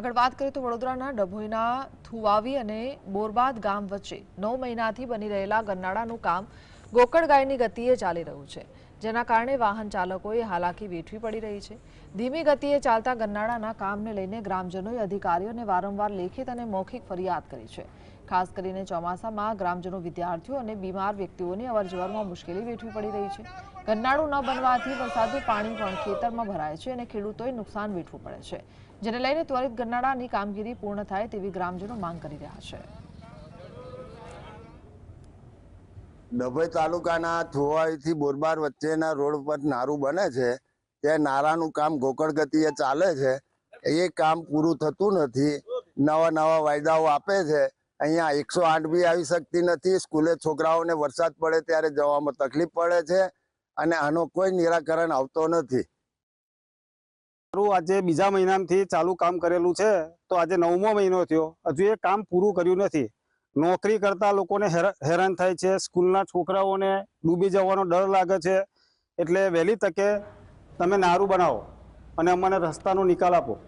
આગળ વાત કરીએ તો વડોદરાના ડભોઈના થુવાવી અને બોરબાદ ગામ વચ્ચે નવ મહિનાથી બની રહેલા ગરનાળાનું કામ ગોકળ ગાયની ગતિએ ચાલી રહ્યું છે, જેના કારણે વાહન ચાલકોએ હાલાકી વેઠવી પડી રહી છે. ધીમી ગતિએ ચાલતા ગન્નાળાના કામને લઈને ગ્રામજનોએ અધિકારીઓને વારંવાર લેખિત અને મૌખિક ફરિયાદ કરી છે. ખાસ કરીને ચોમાસામાં ગ્રામજનો વિદ્યાર્થીઓ અને બીમાર વ્યક્તિઓની અવરજવરમાં મુશ્કેલી વેઠવી પડી રહી છે. ગન્નાળું ન બનવાથી વરસાદનું પાણી પણ ખેતરમાં ભરાય છે અને ખેડૂતોએ નુકસાન વેઠવું પડે છે, જેને લઈને ત્વરિત ગન્નાળાની કામગીરી પૂર્ણ થાય તેવી ગ્રામજનો માંગ કરી રહ્યા છે. ડભોઈ તાલુકાના થોવાઈથી બોરબાર વચ્ચેના રોડ પર નારું બને છે, તે નારાનું કામ ગોકળ ગતિએ ચાલે છે. એ કામ પૂરું થતું નથી. નવા નવા વાયદાઓ આપે છે. અહીંયા એકસો આઠ બી આવી શકતી નથી. સ્કૂલે છોકરાઓને વરસાદ પડે ત્યારે જવામાં તકલીફ પડે છે અને આનો કોઈ નિરાકરણ આવતો નથી. આજે બીજા મહિનાથી ચાલુ કામ કરેલું છે, તો આજે નવમો મહિનો થયો. હજુ એ કામ પૂરું કર્યું નથી. નોકરી કરતા લોકોને હેરા- હેરાન થાય છે. સ્કૂલના છોકરાઓને ડૂબી જવાનો ડર લાગે છે. એટલે વહેલી તકે તમે નારું બનાવો અને અમને રસ્તાનો નિકાલ આપો.